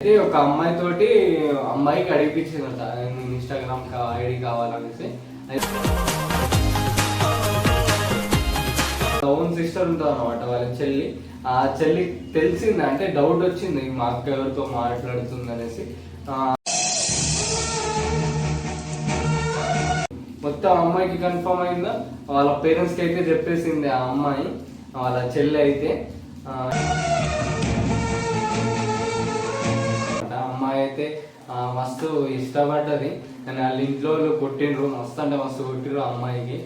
అయితే ఒక అమ్మాయి తోటి అమ్మాయికి అడిగిపించిందంట ఇన్స్టాగ్రామ్ ఐడి కావాలనేసి. ఓన్ సిస్టర్ ఉంటుంది అనమాట వాళ్ళ చెల్లి. ఆ చెల్లి తెలిసింది? అంటే డౌట్ వచ్చింది. మా అక్క ఎవరితో మాట్లాడుతుంది అనేసి ఆ, మొత్తం అమ్మాయికి కన్ఫర్మ్ అయిందా? వాళ్ళ పేరెంట్స్కి అయితే చెప్పేసింది ఆ అమ్మాయి. వాళ్ళ చెల్లి అయితే. అయితే మస్తు ఇష్టపడ్డది. కానీ వాళ్ళ ఇంట్లో వాళ్ళు కొట్టిండ్రు మస్తు అంటే మస్తు కొట్టిండ్రు అమ్మాయికి.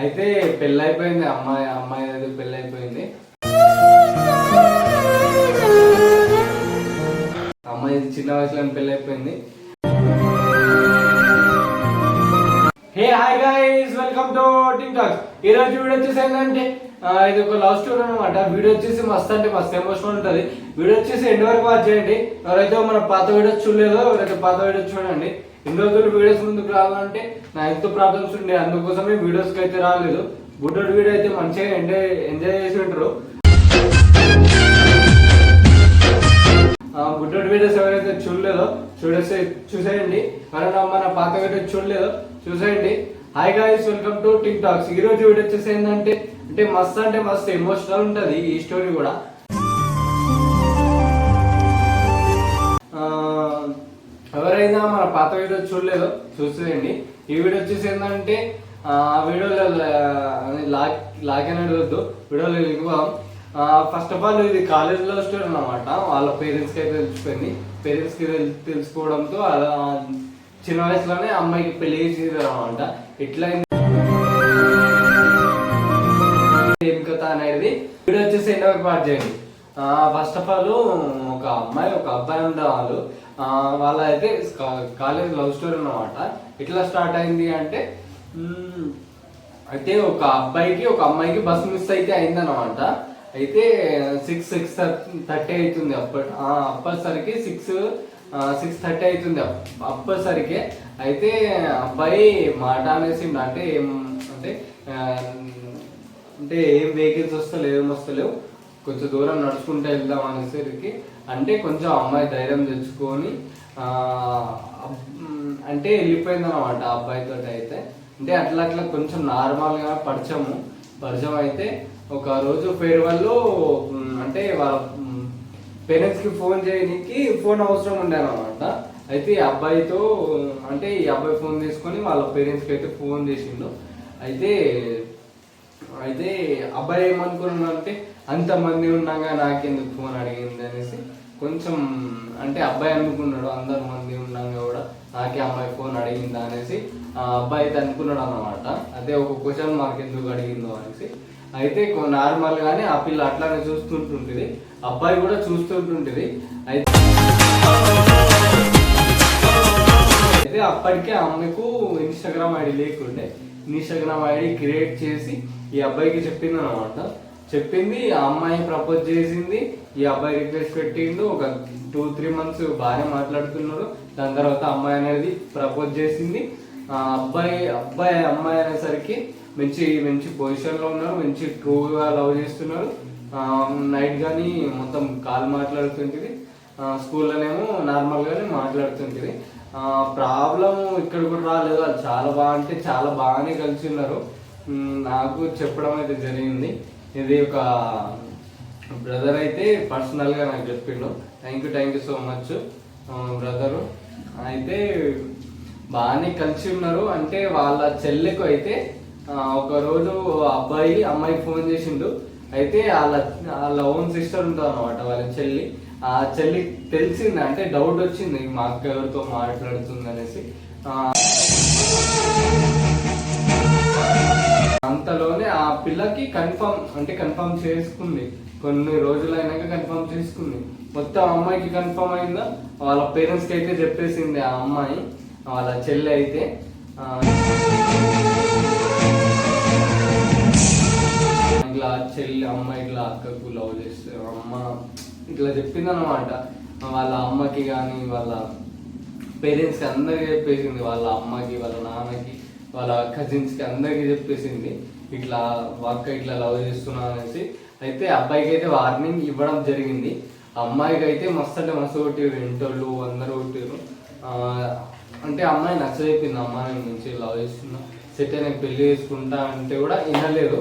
అయితే పెళ్ళైపోయింది అమ్మాయి అమ్మాయి అయితే పెళ్ళైపోయింది. అమ్మాయి చిన్న వయసులో పెళ్ళైపోయింది. Hey hi guys welcome to TikTok ఈ రోజు వీడియో వచ్చేసి ఏంటంటే ఇది ఒక లవ్ స్టోరీ అనమాట వీడియో వచ్చేసి మస్తు అంటే మస్తు ఎమోషనల్ ఉంటుంది. వీడియో వచ్చేసి ఎండ్ వరకు వాచ్ చేయండి? ఎవరైతే మన పాత వీడియోస్ చూడలేదో ఎవరైతే పాత వీడియోస్ చూడండి ఇన్ని రోజులు వీడియోస్ ముందుకు రావాలంటే నా ఎంత ప్రాబ్లమ్స్ ఉండే అందుకోసమే వీడియోస్కి అయితే రాలేదు. బుడ్డోడి వీడియో అయితే మంచిగా ఎంజాయ్ ఎంజాయ్ చేసి ఉంటారు. ఆ, వీడియోస్ ఎవరైతే చూడలేదో చూడేసి చూసేయండి. ఎవరైనా మన పాత వీడియోస్ చూడలేదో చూసేయండి. Hi guys welcome to TikToks ఈ రోజు వీడియో వచ్చేసి ఏంటంటే అంటే మస్తు అంటే మస్తు ఎమోషనల్ ఉంటది ఈ స్టోరీ కూడా. ఎవరైనా మన పాత వీడియో చూడలేదో చూసేయండి. ఈ వీడియో వచ్చేసి ఏంటంటే ఆ వీడియోలో లాక్ లాక్ అని అడగద్దు వీడియోలో వెళ్ళిపోదాం ఫస్ట్ ఆఫ్ ఆల్ ఇది కాలేజ్లో స్టోరీ అనమాట వాళ్ళ పేరెంట్స్కి అయితే తెలిసిపోయింది. పేరెంట్స్కి తెలుసుకోవడంతో అలా చిన్న వయసులోనే అమ్మాయికి పెళ్ళి చేసేది అనమాట ఎట్లా ఏం కథ అనేది? వీడియో వచ్చేసి ఎన్నో పార్ట్ చేయండి. ఫస్ట్ ఆఫ్ ఆల్ ఒక అమ్మాయి ఒక అబ్బాయి ఉండే వాళ్ళు వాళ్ళ అయితే కాలేజ్ లవ్ స్టోరీ అన్నమాట. ఎట్లా స్టార్ట్ అయింది అంటే అయితే ఒక అబ్బాయికి ఒక అమ్మాయికి బస్ మిస్ అయితే అయిందన్నమాట. అయితే సిక్స్ సిక్స్ థర్టీ అవుతుంది అప్పటి అప్పటిసరికి సిక్స్ సిక్స్ థర్టీ అవుతుంది. అప్- అయితే అబ్బాయి మాట అనేసిండు. అంటే ఏం అంటే అంటే ఏం వెహికల్స్ వస్తలేవు ఏం వస్తలేవు. కొంచెం దూరం నడుచుకుంటూ వెళ్దాం అనేసరికి. అంటే కొంచెం అమ్మాయి ధైర్యం తెచ్చుకొని అంటే వెళ్ళిపోయింది అనమాట అబ్బాయితో అయితే. అంటే అట్లా అట్లా కొంచెం నార్మల్గా పరిచయము. పరిచయం అయితే ఒక రోజు ఫేర్వెల్ అంటే వాళ్ళ పేరెంట్స్కి ఫోన్ చేయడానికి ఫోన్ అవసరం ఉండే అనమాట అయితే ఈ అబ్బాయితో అంటే ఈ అబ్బాయి ఫోన్ తీసుకొని వాళ్ళ పేరెంట్స్కి అయితే ఫోన్ చేసిండు. అయితే అయితే అబ్బాయి ఏమనుకున్నాడు అంటే అంతమంది ఉండగా నాకెందుకు ఫోన్ అడిగింది? అనేసి కొంచెం అంటే అబ్బాయి అనుకున్నాడు అందరు మంది ఉండగా కూడా నాకే అమ్మాయి ఫోన్ అడిగిందా? అనేసి ఆ అబ్బాయి అయితే అనుకున్నాడు అనమాట అదే ఒక క్వశ్చన్ మార్క్ ఎందుకు అడిగిందో అనేసి. అయితే నార్మల్ గానే ఆ పిల్ల అట్లానే చూస్తుంటుంటుంది. అబ్బాయి కూడా చూస్తుంటుంటుంది. అయితే అయితే అప్పటికే ఆ అమ్మాయికు ఇన్స్టాగ్రామ్ ఐడి లేకుండే. ఇన్స్టాగ్రామ్ ఐడి క్రియేట్ చేసి ఈ అబ్బాయికి చెప్పింది అనమాట చెప్పింది ఆ అమ్మాయి ప్రపోజ్ చేసింది ఈ అబ్బాయి రిక్వెస్ట్ పెట్టిండు ఒక టూ త్రీ మంత్స్ బాగానే మాట్లాడుతున్నారు. దాని తర్వాత అమ్మాయి అనేది ప్రపోజ్ చేసింది. అబ్బాయి అబ్బాయి అమ్మాయి అనేసరికి మంచి మంచి పొజిషన్లో ఉన్నారు మంచి ట్రూగా లవ్ చేస్తున్నారు. నైట్ కానీ మొత్తం కాల్ మాట్లాడుతుంటుంది. స్కూల్లోనేమో నార్మల్ గానే మాట్లాడుతుంటుంది. ప్రాబ్లం ఇక్కడ కూడా రాలేదు. వాళ్ళు చాలా బాగా అంటే చాలా బాగానే కలిసి ఉన్నారు. నాకు చెప్పడం అయితే జరిగింది. ఇది ఒక బ్రదర్ అయితే పర్సనల్గా నాకు చెప్పిండు. Thank you thank you so much brother అయితే బాగానే కలిసి ఉన్నారు. అంటే వాళ్ళ చెల్లెకు అయితే ఒకరోజు అబ్బాయి అమ్మాయి ఫోన్ చేసిండు. అయితే వాళ్ళ వాళ్ళ ఓన్ సిస్టర్ ఉంటుంది అనమాట వాళ్ళ చెల్లి. ఆ చెల్లి తెలిసింది? అంటే డౌట్ వచ్చింది మా అక్క ఎవరితో మాట్లాడుతుంది అనేసి. అంతలోనే ఆ పిల్లకి కన్ఫర్మ్ అంటే కన్ఫర్మ్ చేసుకుంది. కొన్ని రోజులు అయినాక కన్ఫర్మ్ చేసుకుంది. మొత్తం అమ్మాయికి కన్ఫర్మ్ అయిందా? వాళ్ళ పేరెంట్స్కి అయితే చెప్పేసింది ఆ అమ్మాయి. వాళ్ళ చెల్లి అయితే ఇట్లా చెల్లి అమ్మ ఇట్లా అక్కకు లవ్ చేస్తే అమ్మ ఇట్లా చెప్పిందనమాట వాళ్ళ అమ్మకి కానీ వాళ్ళ పేరెంట్స్కి అందరికీ అందరికి చెప్పేసింది వాళ్ళ అమ్మకి వాళ్ళ నాన్నకి వాళ్ళ కజిన్స్కి అందరికీ అందరికి చెప్పేసింది ఇట్లా అక్క ఇట్లా లవ్ చేస్తున్నా అనేసి. అయితే అబ్బాయికి అయితే వార్నింగ్ ఇవ్వడం జరిగింది. అమ్మాయికి అయితే మస్తు అంటే మస్తు కొట్టిరు ఇంటోళ్ళు అందరూ కొట్టిరు అంటే అమ్మాయి నచ్చజెప్పింది అమ్మాయి నుంచి లవ్ చేస్తున్నా. సెట్ అయినా పెళ్ళి చేసుకుంటా అంటే కూడా వినలేదు.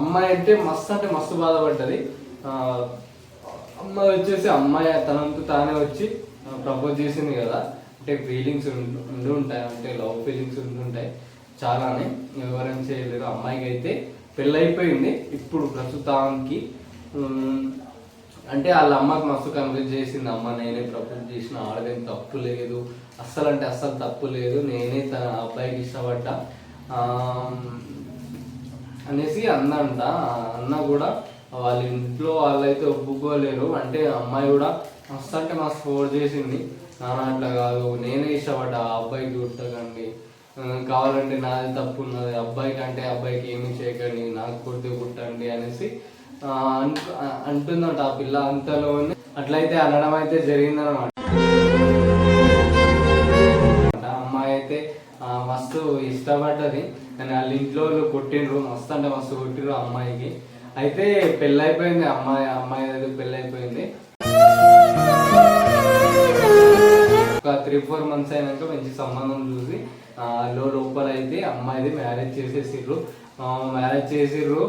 అమ్మాయి అంటే మస్తు అంటే మస్తు బాధపడ్డది. అమ్మాయి వచ్చేసి అమ్మాయి తనంత తానే వచ్చి ప్రపోజ్ చేసింది కదా. అంటే ఫీలింగ్స్ ఉండి ఉంటాయి. అంటే లవ్ ఫీలింగ్స్ ఉంటుంటాయి చాలానే వివరించలేదు చేయలేరు. అమ్మాయికి అయితే పెళ్ళైపోయింది ఇప్పుడు ప్రస్తుతానికి అంటే వాళ్ళ అమ్మకి మస్తు కన్విన్స్ చేసింది అమ్మ నేనే ప్రపోజ్ చేసిన ఆడదేం తప్పు లేదు. అస్సలు అంటే అస్సలు తప్పు లేదు. నేనే తన అబ్బాయికి ఇష్టపడ్డా. అనేసి అందంట అన్న కూడా వాళ్ళ ఇంట్లో వాళ్ళైతే ఒప్పుకోలేరు. అంటే అమ్మాయి కూడా మస్తు అంటే మస్తు ఫోర్ చేసింది. నాన్న అట్లా కాదు. నేనే ఇష్టపడ్డా. ఆ అబ్బాయికి కుట్టకండి కావాలంటే నాది తప్పు ఉన్నది. అబ్బాయికి అంటే అబ్బాయికి ఏమి చేయకండి. నాకు కుడితే కుట్టండి. అనేసి అంటుందంట ఆ పిల్ల అంతలోనే. అట్లయితే అనడం అయితే జరిగిందనమాట అమ్మాయి అయితే మస్తు ఇష్టపడ్డది. కానీ వాళ్ళ ఇంట్లో వాళ్ళు కొట్టిండ్రు. మస్తు అంటే మస్తు కొట్టిండ్రు అమ్మాయికి. అయితే పెళ్ళైపోయింది. అమ్మాయి అమ్మాయి అయితే పెళ్ళైపోయింది. ఒక త్రీ ఫోర్ మంత్స్ అయినాక మంచి సంబంధం చూసి లో లోపల అయితే అమ్మాయిది మ్యారేజ్ చేసేసిర్రు. మ్యారేజ్ చేసిర్రు.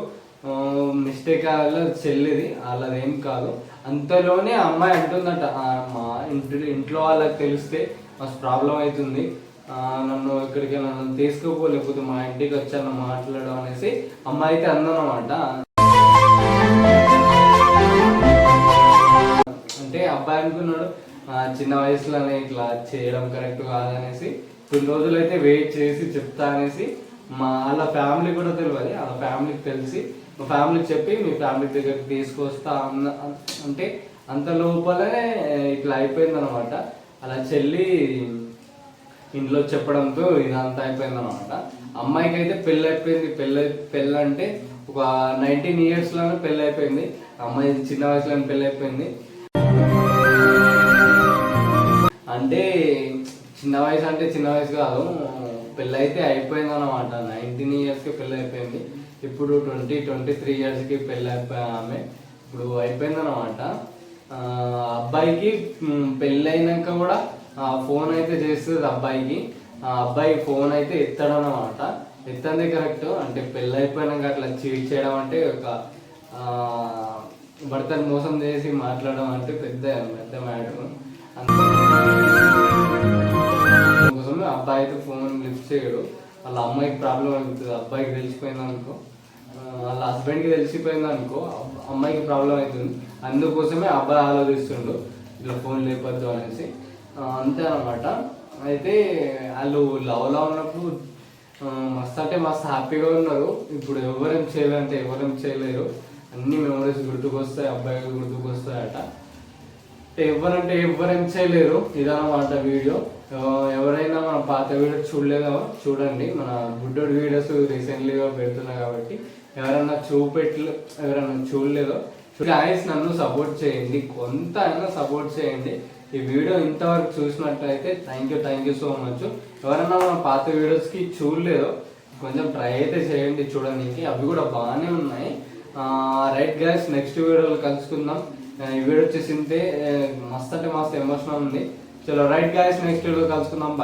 మిస్టేక్ అలా చెల్లిది. అలాదేం ఏం కాదు. అంతలోనే అమ్మాయి అంటుందట మా ఇంటి ఇంట్లో వాళ్ళకి తెలిస్తే మస్తు ప్రాబ్లం అవుతుంది నన్ను ఇక్కడికి నన్ను తీసుకోపోలేకపోతే మా ఇంటికి వచ్చాను మాట్లాడడం అనేసి అమ్మాయి అయితే అందనమాట అంటే అబ్బాయి అనుకున్నాడు చిన్న వయసులోనే ఇట్లా చేయడం కరెక్ట్ కాదనేసి కొన్ని రోజులు అయితే వెయిట్ చేసి చెప్తా అనేసి మా వాళ్ళ ఫ్యామిలీ కూడా తెలియదు వాళ్ళ ఫ్యామిలీకి తెలిసి మా ఫ్యామిలీకి చెప్పి మీ ఫ్యామిలీ దగ్గరికి తీసుకొస్తా అన్న అంటే అంత లోపలనే ఇట్లా అయిపోయింది అనమాట అలా చెల్లి ఇంట్లో చెప్పడంతో ఇదంతా అయిపోయింది అనమాట అమ్మాయికి అయితే పెళ్ళి అయిపోయింది. పెళ్ళి పెళ్ళి అంటే ఒక నైన్టీన్ ఇయర్స్లోనే పెళ్ళి అయిపోయింది. అమ్మాయి చిన్న వయసులోనే పెళ్ళి అయిపోయింది. అంటే చిన్న వయసు అంటే చిన్న వయసు కాదు. పెళ్ళి అయితే అయిపోయింది అనమాట నైన్టీన్ ఇయర్స్కి పెళ్ళి అయిపోయింది ఇప్పుడు ట్వంటీ ట్వంటీ త్రీ ఇయర్స్కి పెళ్ళి అయిపోయి ఆమె. ఇప్పుడు అయిపోయింది అనమాట అబ్బాయికి పెళ్ళి అయినాక కూడా ఫోన్ అయితే చేస్తుంది అబ్బాయికి. ఆ అబ్బాయి ఫోన్ అయితే ఎత్తాడనమాట ఎత్తంది కరెక్ట్ అంటే పెళ్ళి అయిపోయినాక అట్లా చీట్ చేయడం అంటే ఒక భర్తను మోసం చేసి మాట్లాడడం అంటే పెద్ద పెద్ద మ్యాటర్ అంతే అబ్బాయి అయితే ఫోన్ లిఫ్ట్ చేయడు. వాళ్ళ అమ్మాయికి ప్రాబ్లం అవుతుంది అబ్బాయికి తెలిసిపోయింది అనుకో. వాళ్ళ హస్బెండ్కి తెలిసిపోయింది అనుకో అమ్మాయికి ప్రాబ్లం అవుతుంది అందుకోసమే అబ్బాయి ఆలోచిస్తుండు ఇట్లా ఫోన్ లేపద్దు అనేసి. అంతే అనమాట అయితే వాళ్ళు లవ్లో ఉన్నప్పుడు మస్తు అంటే మస్తు హ్యాపీగా ఉన్నారు. ఇప్పుడు ఎవరేం చేయాలంటే ఎవరేం చేయలేరు. అన్ని మెమరీస్ గుర్తుకొస్తాయి అబ్బాయి గుర్తుకొస్తాయట. ఎవరంటే ఎవరేం చేయలేరు. ఇదన్నమాట వీడియో. ఎవరైనా మన పాత వీడియో చూడలేదో? చూడండి. మన బుడ్డోడి వీడియోస్ రీసెంట్లీగా పెడుతున్నా కాబట్టి. ఎవరైనా చూపెట్లు ఎవరైనా చూడలేదో. గాయస్ నన్ను సపోర్ట్ చేయండి. కొంత అయినా సపోర్ట్ చేయండి. ఈ వీడియో ఇంతవరకు చూసినట్లయితే thank you thank you so much ఎవరైనా మన పాత వీడియోస్కి చూడలేదో కొంచెం ట్రై అయితే చేయండి. చూడడానికి అవి కూడా బాగానే ఉన్నాయి. రైట్ గాయస్ నెక్స్ట్ వీడియోలో కలుసుకుందాం. ఈ వీడియో వచ్చేసింటే ఆ, మస్తు అంటే మస్తు ఎమోషనల్ ఉంది. చలో రైట్ గాయస్ నెక్స్ట్ వీడియో కలుసుకుందాం బాయ్